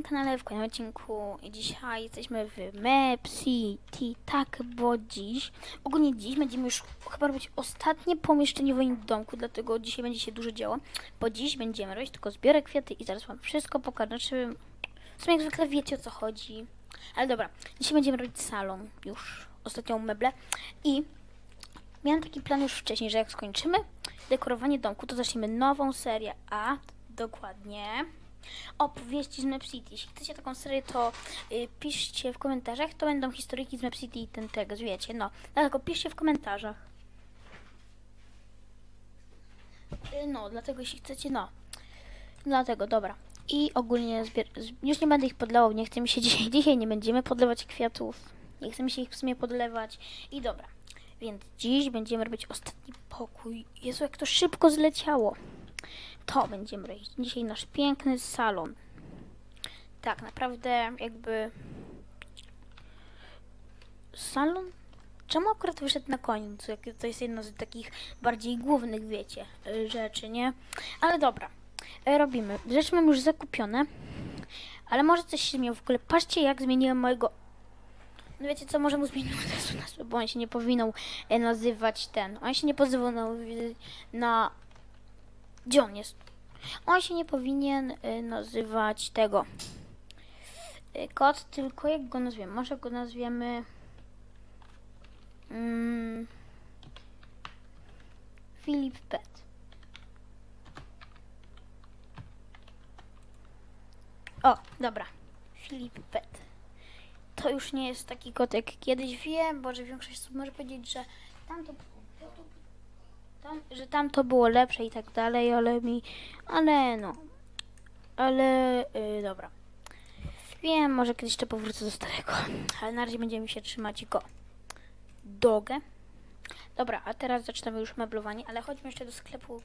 moim kanale, w kolejnym odcinku. I dzisiaj jesteśmy w Map City, tak, bo dziś, ogólnie dziś będziemy już chyba robić ostatnie pomieszczenie w moim domku, dlatego dzisiaj będzie się dużo działo, bo dziś będziemy robić tylko zbiorę kwiaty i zaraz wam wszystko pokażę, znaczy, w jak zwykle wiecie o co chodzi, ale dobra, dzisiaj będziemy robić salon, już ostatnią meblę i miałam taki plan już wcześniej, że jak skończymy dekorowanie domku, to zaczniemy nową serię, a dokładnie opowieści z Map City. Jeśli chcecie taką serię, to y, piszcie w komentarzach. To będą historyjki z Map City i ten tego, wiecie, no. Dlatego piszcie w komentarzach. Y, no, dlatego jeśli chcecie, no. Dlatego, dobra. I ogólnie już nie będę ich podlewał, nie chce mi się dzisiaj, dzisiaj nie będziemy podlewać kwiatów. Nie chce mi się ich w sumie podlewać. I dobra. Więc dziś będziemy robić ostatni pokój. Jezu, jak to szybko zleciało. To będziemy robić. Dzisiaj nasz piękny salon. Tak, naprawdę jakby... Salon? Czemu akurat wyszedł na? Jak to jest jedna z takich bardziej głównych, wiecie, rzeczy, nie? Ale dobra, e, robimy. Rzeczy mam już zakupione, ale może coś się zmieniło w ogóle. Patrzcie, jak zmieniłem mojego... No wiecie co, może mu nazwę, bo on się nie powinien nazywać ten. On się nie na... na... Gdzie on jest? On się nie powinien y, nazywać tego. Y, kot, tylko jak go nazwiemy? Może go nazwiemy. Mm, Filip Pet. O, dobra. Filip Pet. To już nie jest taki kot jak kiedyś wiem, bo że większość osób może powiedzieć, że tamto tam, że tam to było lepsze i tak dalej, ale mi, ale no, ale y, dobra. Wiem, może kiedyś jeszcze powrócę do starego, ale na razie będziemy się trzymać go dogę. Dobra, a teraz zaczynamy już meblowanie, ale chodźmy jeszcze do sklepu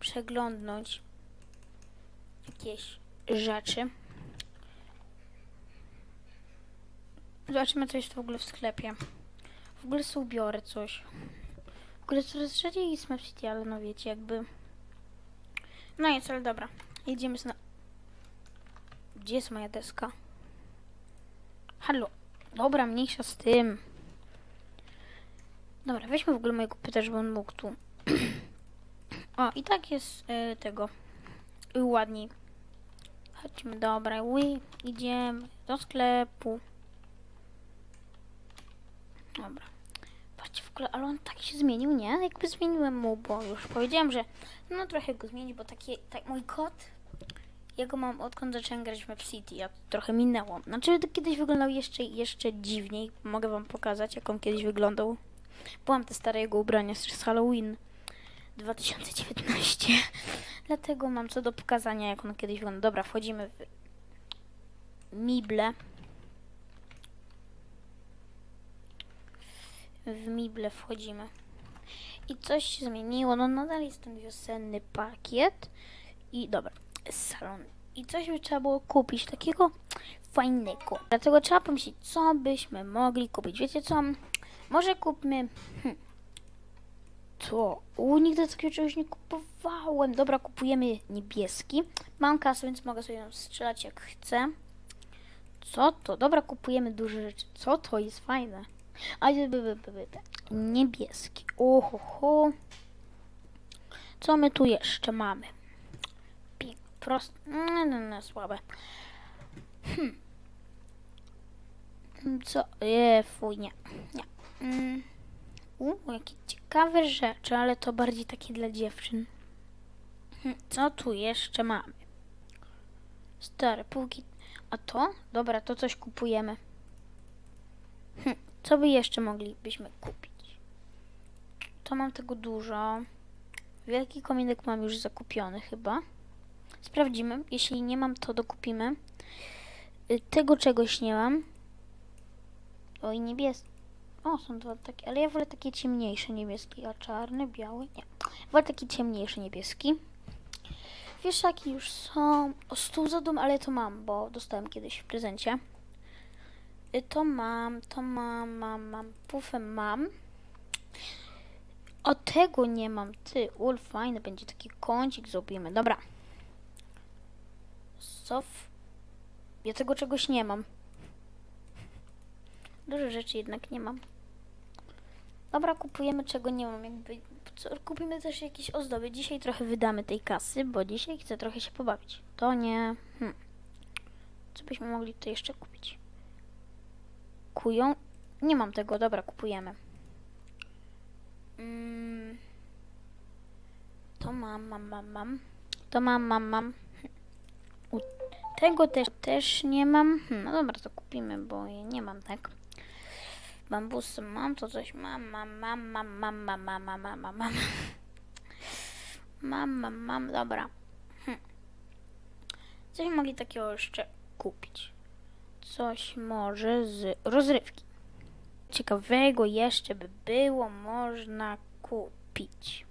przeglądnąć jakieś rzeczy. Zobaczymy, co jest w ogóle w sklepie. W ogóle sobie ubiorę coś. W ogóle coraz rzadziej jest Map City, ale no wiecie, jakby... No jest, ale dobra. Jedziemy na... Gdzie jest moja deska? Halo. Dobra, mniejsza z tym. Dobra, weźmy w ogóle mojego pyta, żeby on mógł tu. o, i tak jest y, tego. Y, ładniej. Chodźmy, dobra, idziemy do sklepu. Dobra. Ogóle, ale on tak się zmienił, nie? Jakby zmieniłem mu, bo już powiedziałem, że no trochę go zmienić, bo taki, tak mój kot, jego mam odkąd zacząłem grać w Map City, ja trochę minęło. Znaczy kiedyś wyglądał jeszcze, jeszcze dziwniej, mogę wam pokazać, jak on kiedyś wyglądał. Byłam te stare jego ubrania z Halloween 2019, dlatego mam co do pokazania, jak on kiedyś wyglądał. Dobra, wchodzimy w Mible. W Mible wchodzimy. I coś się zmieniło, no nadal jest ten wiosenny pakiet. I dobra, salon. I coś by trzeba było kupić, takiego fajnego. Dlatego trzeba pomyśleć, co byśmy mogli kupić. Wiecie co? Może kupmy... Hm, to? U, nigdy takiego czegoś nie kupowałem. Dobra, kupujemy niebieski. Mam kasę, więc mogę sobie strzelać jak chcę. Co to? Dobra, kupujemy duże rzeczy. Co to jest fajne? A niebieski. Oho, Co my tu jeszcze mamy? Pięk, prost. No, no, no, słabe. Hmm. Co? Je, fuj, nie. nie. Mm. U, jakie ciekawe rzeczy, ale to bardziej takie dla dziewczyn. Hmm, Co tu jeszcze mamy? Stare półki. A to? Dobra, to coś kupujemy. Hm, co by jeszcze moglibyśmy kupić? To mam tego dużo. Wielki kominek mam już zakupiony chyba. Sprawdzimy. Jeśli nie mam, to dokupimy. Y, Tego czegoś nie mam. Oj, niebieski. O, są dwa takie, ale ja wolę takie ciemniejsze niebieski, a czarny, biały, nie. Wolę taki ciemniejszy niebieski. Wieszaki już są. O, stół za dom, ale to mam, bo dostałem kiedyś w prezencie. Y, To mam, to mam, mam, mam. Pufę mam. O tego nie mam. Ty, ul, fajny będzie taki kącik zrobimy. Dobra. Sof. Ja tego czegoś nie mam. Dużo rzeczy jednak nie mam. Dobra, kupujemy czego nie mam. Jakby kupimy też jakieś ozdoby. Dzisiaj trochę wydamy tej kasy, bo dzisiaj chcę trochę się pobawić. To nie. Hmm. Co byśmy mogli tutaj jeszcze kupić? Kują? Nie mam tego, dobra, kupujemy. Mm. To mam, mam, mam, mam. To mam, mam, mam. U tego też, też nie mam. Hmm, no dobra, to kupimy, bo nie mam, tak? Bambusy mam, to coś mam, mam, mam, mam, mam, mam, mam, mam, mam, mam, mam. Mam, mam, mam, dobra. Hm. Coś mogli takiego jeszcze kupić. Coś może z rozrywki. Ciekawego jeszcze by było można kupić.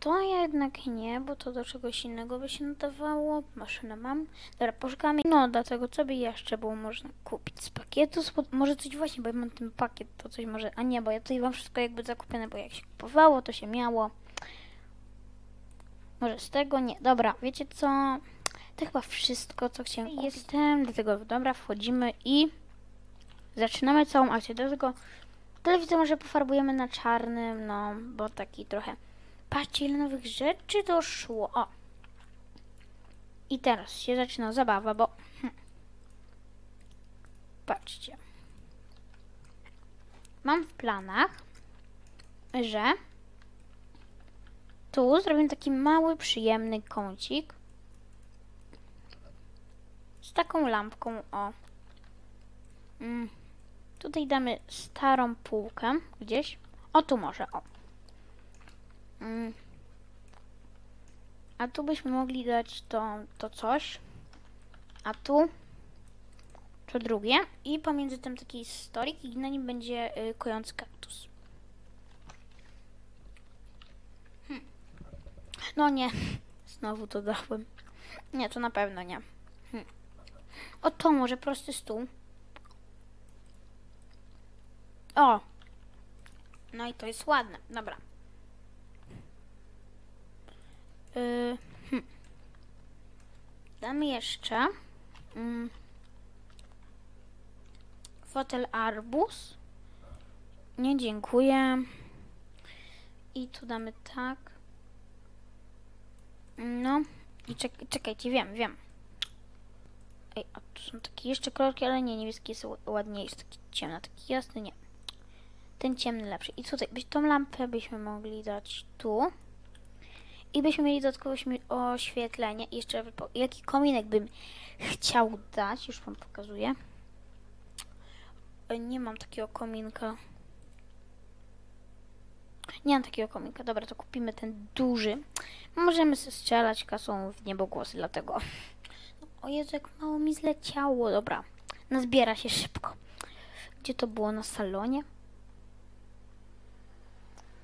To jednak nie, bo to do czegoś innego by się nadawało. Maszynę mam. Dobra, poszukamy. No, dlatego co by jeszcze było można kupić z pakietu? Może coś właśnie, bo ja mam ten pakiet, to coś może... A nie, bo ja tutaj mam wszystko jakby zakupione, bo jak się kupowało, to się miało. Może z tego? Nie. Dobra, wiecie co? To chyba wszystko, co chciałem kupić. Jestem, dlatego dobra, wchodzimy i zaczynamy całą akcję. Dlatego telewizor może pofarbujemy na czarnym, no, bo taki trochę... Patrzcie, ile nowych rzeczy doszło. O. I teraz się zaczyna zabawa, bo... Hm. Patrzcie. Mam w planach, że tu zrobimy taki mały, przyjemny kącik z taką lampką, o. Mm. Tutaj damy starą półkę gdzieś. O, tu może, o. Mm. A tu byśmy mogli dać to, to coś. A tu to drugie. I pomiędzy tym taki stolik i na nim będzie y, kojący kaktus. Hm. No nie. Znowu to dałem. Nie, to na pewno nie. O to może prosty stół. O! No i to jest ładne. Dobra. Yy, hm. Damy jeszcze mm, fotel arbus. Nie, dziękuję. I tu damy tak. No. I czek czekajcie, wiem, wiem. Są takie jeszcze kolorki, ale nie, niebieski jest ładniejszy, taki ciemny, taki jasny, nie. Ten ciemny lepszy. I tutaj, tą lampę byśmy mogli dać tu. I byśmy mieli dodatkowe oświetlenie. I jeszcze jaki kominek bym chciał dać, już wam pokazuję. E, Nie mam takiego kominka. Nie mam takiego kominka. Dobra, to kupimy ten duży. Możemy strzelać kasą w niebogłosy, dlatego. O jak mało mi zleciało. Dobra, nazbiera się szybko. Gdzie to było? Na salonie?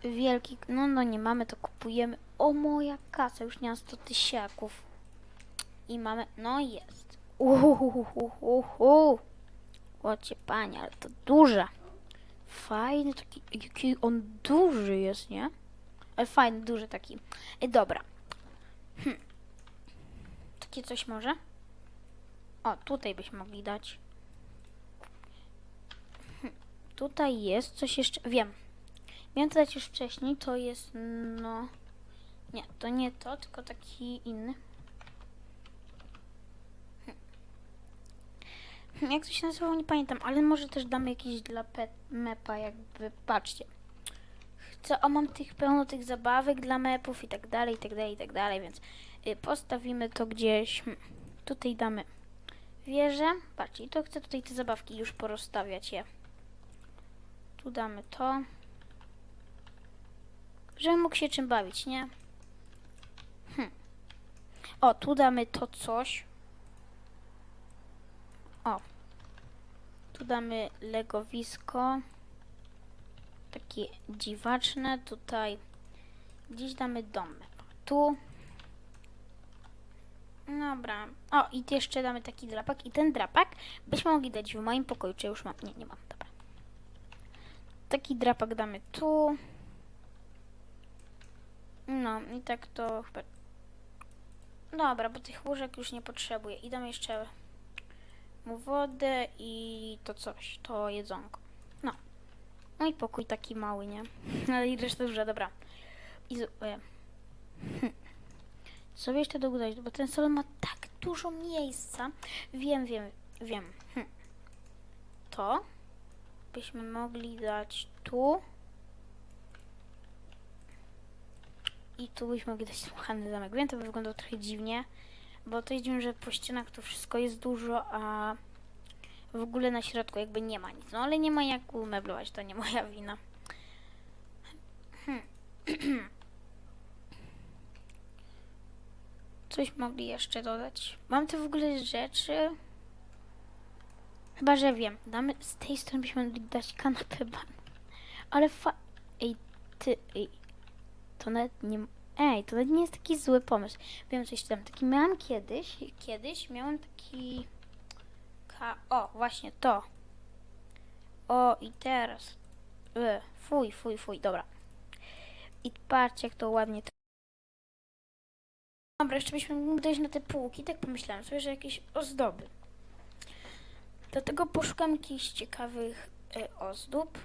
Wielki, no no nie mamy, to kupujemy. O moja kasa, już nie mam 100 tysiaków. I mamy, no jest. Uhuhuhuhuhu. Łocie panie, ale to duże. Fajny taki, jaki on duży jest, nie? Ale fajny, duży taki. Ej, dobra. Hm. Takie coś może? O, tutaj byśmy mogli dać. Tutaj jest coś jeszcze, wiem. Miałem to dać już wcześniej, to jest, no... Nie, to nie to, tylko taki inny. Jak to się nazywało, nie pamiętam, ale może też damy jakiś dla mepa, jakby, patrzcie. Chcę, o mam tych pełno tych zabawek dla mepów i tak dalej, i tak dalej, i tak dalej, więc y, postawimy to gdzieś, tutaj damy wieżę, patrzcie, to chcę tutaj te zabawki już porozstawiać je. Tu damy to żeby mógł się czym bawić, nie? Hm. O, tu damy to coś. O. Tu damy legowisko. Takie dziwaczne. Tutaj gdzieś damy domek. Tu. Dobra. O, i jeszcze damy taki drapak. I ten drapak byśmy mogli dać w moim pokoju. Czy już mam? Nie, nie mam. Dobra. Taki drapak damy tu. No i tak to chyba. Dobra, bo tych łóżek już nie potrzebuję. I dam jeszcze mu wodę i to coś, to jedzonko. No. No i pokój taki mały, nie? Ale i reszta duża, dobra. I z... e, hm. By jeszcze dodać, bo ten salon ma tak dużo miejsca. Wiem, wiem, wiem. Hm. To byśmy mogli dać tu. I tu byśmy mogli dać dmuchany zamek. Wiem, to by wyglądało trochę dziwnie, bo to jest dziwne, że po ścianach to wszystko jest dużo, a w ogóle na środku jakby nie ma nic. No ale nie ma jak umeblować, to nie moja wina. Hmm. Coś mogli jeszcze dodać. Mam tu w ogóle rzeczy. Chyba, że wiem. Damy, z tej strony byśmy mogli dać kanapę ban. Ale fa... Ej, ty... Ej. To nawet nie... Ej, to nawet nie jest taki zły pomysł. Wiem coś tam. Taki miałam kiedyś. Kiedyś miałam taki... Ka... O, właśnie to. O, i teraz. E, fuj, fuj, fuj. Dobra. I patrzcie, jak to ładnie... Dobra, jeszcze byśmy mogli dojść na te półki. Tak pomyślałam sobie, że jakieś ozdoby. Dlatego poszukam jakichś ciekawych e, ozdób.